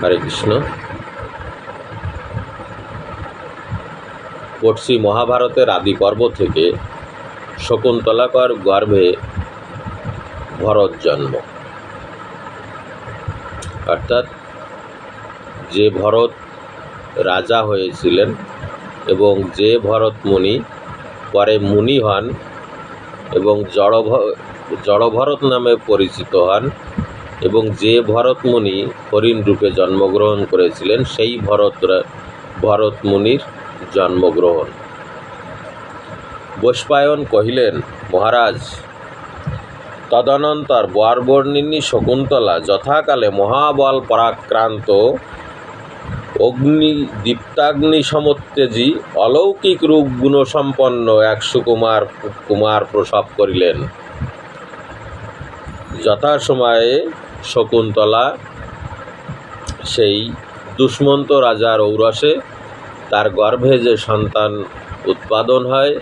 হরে কৃষ্ণ। পড়ছি মহাভারতের আদি পর্ব থেকে শকুন্তলাকর গর্ভে ভরত জন্ম। অর্থাৎ যে ভরত রাজা হয়েছিলেন এবং যে ভরত মুনি, পরে মুনি হন এবং জড়ভ জড়ভরত নামে পরিচিত হন এবং যে ভরত মুনি হরিণ রূপে জন্মগ্রহণ করেছিলেন, সেই ভরত ভরত মুনির জন্মগ্রহণ। বৈষ্পায়ন কহিলেন, মহারাজ, তদনন্তর বরবর্ণিনী শকুন্তলা যথাকালে মহাবল পরাক্রান্ত অগ্নি দীপ্তাগ্নি সমত্তেজি অলৌকিক রূপ গুণসম্পন্ন এক সুকুমার কুমার প্রসব করিলেন। যথাসময়ে শকুন্তলা, সেই দুষ্মন্ত রাজার ঔরসে তার গর্ভে যে সন্তান উৎপাদন হয়,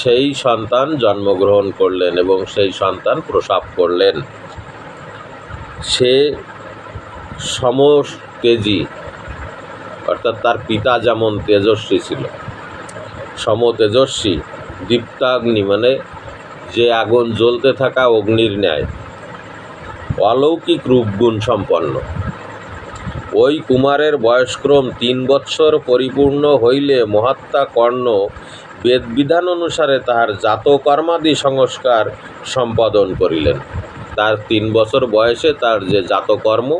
সেই সন্তান জন্মগ্রহণ করলেন এবং সেই সন্তান প্রসাব করলেন। সে সমতেজি অর্থাৎ তার পিতা যেমন তেজস্বী ছিল, সমতেজস্বী, দীপ্তাগ্নি মানে যে আগুন জ্বলতে থাকা অগ্নির ন্যায়। অলৌকিক রূপগুণ সম্পন্ন। ওই কুমারের বয়স্ক্রম তিন বৎসর পরিপূর্ণ হইলে মহাত্মা কর্ণ বেদবিধান অনুসারে তাহার জাতকর্মাদি সংস্কার সম্পাদন করিলেন। তার তিন বছর বয়সে তার যে জাতকর্ম,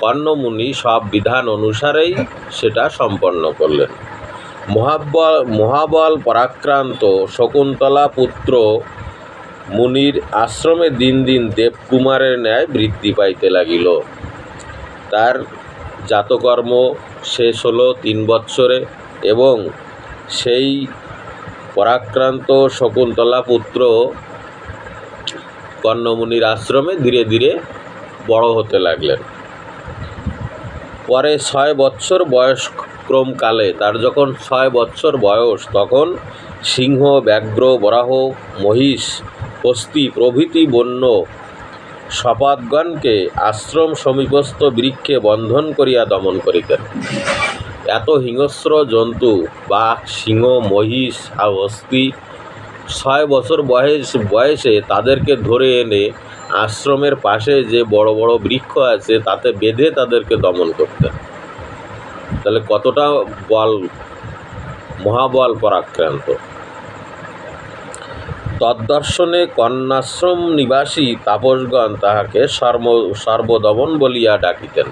কর্ণমুনি সব বিধান অনুসারেই সেটা সম্পন্ন করলেন। মহাবল মহাবল পরাক্রান্ত শকুন্তলা পুত্র মুনির আশ্রমে দিন দিন দেবকুমারের ন্যায় বৃদ্ধি পাইতে লাগিল। তার জাতকর্ম শেষ হলো তিন বৎসরে এবং সেই পরাক্রান্ত শকুন্তলা পুত্র কর্ণমুনির আশ্রমে ধীরে ধীরে বড় হতে লাগলেন। পরে ছয় বৎসর বয়স ক্রমকালে, তার যখন ছয় বৎসর বয়স, তখন সিংহ, ব্যাঘ্র, বরাহ, মহিষ হস্তি প্রভৃতি বন্য। সপাদগণকে আশ্রম সমীপস্থ বৃক্ষে বন্ধন করিয়া দমন করিতেন। এত হিংস্র জন্তু, বাঘ, সিংহ, মহিষ আর হস্তি ছয় বছর বয়স, বয়সে তাদেরকে ধরে এনে আশ্রমের পাশে যে বড় বড় বৃক্ষ আছে, তাতে বেঁধে তাদেরকে দমন করতেন। তাহলে কতটা বল, মহাবল পরাক্রান্ত। তদ্দর্শনে কন্যাশ্রম নিবাসী তাপসগণ তাহাকে সর্ব, সর্বদমন বলিয়া ডাকিতেন।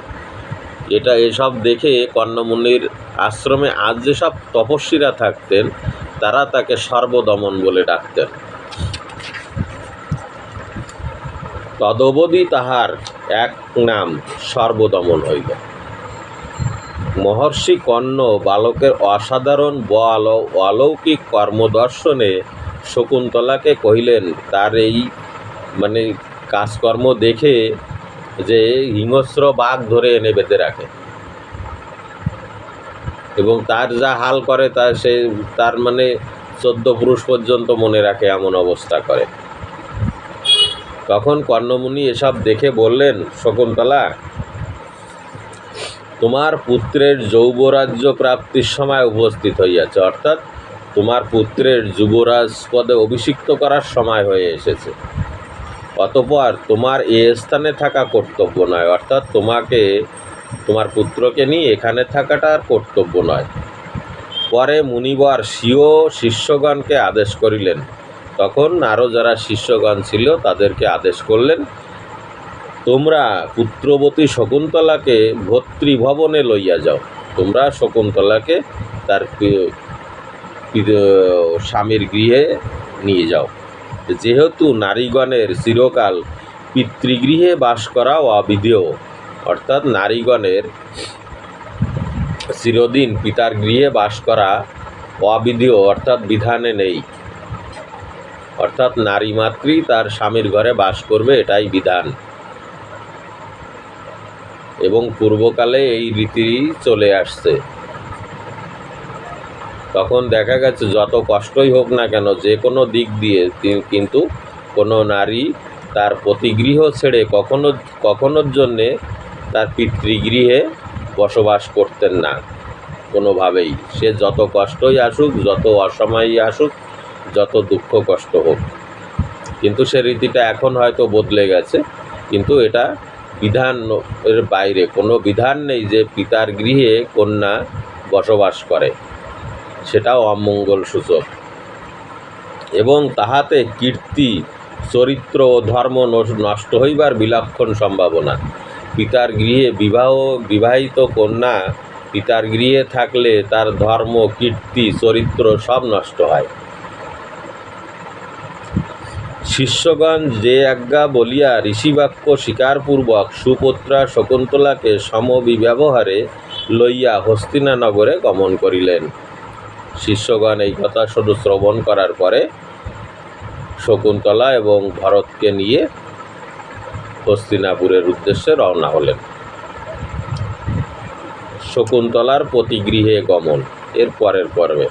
এটা এসব দেখে কর্ণমুনির আশ্রমে আজ যেসব তপস্বীরা থাকতেন, তারা তাকে সর্বদমন বলে ডাকতেন। তদবধি তাহার এক নাম সর্বদমন হইল। মহর্ষি কর্ণ বালকের অসাধারণ বল অলৌকিক কর্মদর্শনে শকুন্তলাকে কহিলেন, তার এই মানে কাজকর্ম দেখে যে হিংস্র বাঘ ধরে এনে বেঁধে রাখে। এবং তার যা হাল করে তার সে তার মানে চোদ্দ পুরুষ পর্যন্ত মনে রাখে এমন অবস্থা করে। তখন কর্ণমুনি এসব দেখে বললেন, শকুন্তলা, তোমার পুত্রের যৌবরাজ্য প্রাপ্তির সময় উপস্থিত হইয়াছে, অর্থাৎ তোমার পুত্রের যুবরাজ পদে অভিষিক্ত করার সময় হয়ে এসেছে। অতপর তোমার এ স্থানে থাকা কর্তব্য নয়, অর্থাৎ তোমাকে, তোমার পুত্রকে নিয়ে এখানে থাকাটা আর কর্তব্য নয়। পরে মুনিবর স্বীয় শিষ্যগণকে আদেশ করিলেন। তখন আরও যারা শিষ্যগণ ছিল তাদেরকে আদেশ করলেন, তোমরা পুত্রবতী শকুন্তলাকে ভর্তৃভবনে লইয়া যাও। তোমরা শকুন্তলাকে তার স্বামীর গৃহে নিয়ে যাও। যেহেতু নারীগণের চিরকাল পিতৃগৃহে বাস করা অবিধেয়, অর্থাৎ নারীগণের চিরদিন পিতার গৃহে বাস করা অবিধেয়, অর্থাৎ বিধানে নেই। অর্থাৎ নারী মাতৃ তার স্বামীর ঘরে বাস করবে, এটাই বিধান। এবং পূর্বকালে এই রীতি চলে আসছে। তখন দেখা গেছে যত কষ্টই হোক না কেন, যে কোনো দিক দিয়ে কিন্তু কোনো নারী তার প্রতিগৃহ ছেড়ে কখনো, কখনোর জন্যে তার পিতৃগৃহে বসবাস করতেন না কোনোভাবেই। সে যত কষ্টই আসুক, যত অসময়ই আসুক, যত দুঃখ কষ্ট হোক। কিন্তু সে রীতিটা এখন হয়তো বদলে গেছে, কিন্তু এটা বিধান এর বাইরে। কোনো বিধান নেই যে পিতার গৃহে কন্যা বসবাস করে। সেটাও অমঙ্গল সূচক। এবং তাহাতে কীর্তি, চরিত্র ও ধর্ম নষ- নষ্ট হইবার বিলক্ষণ সম্ভাবনা। পিতার গৃহে বিবাহ, বিবাহিত কন্যা পিতার গৃহে থাকলে তার ধর্ম, কীর্তি, চরিত্র সব নষ্ট হয়। শিষ্যগণ যে আজ্ঞা বলিয়া ঋষিবাক্য স্বীকারপূর্বক সুপুত্রা শকুন্তলাকে সমবিব্যবহারে লইয়া হস্তিনানগরে গমন করিলেন। শিষ্যগণ এই কথা শুধু শ্রবণ করার পরে শকুন্তলা এবং ভরতকে নিয়ে হস্তিনাপুরের উদ্দেশ্যে রওনা হলেন। শকুন্তলার প্রতিগৃহে গমন, এর পরের পর্বে।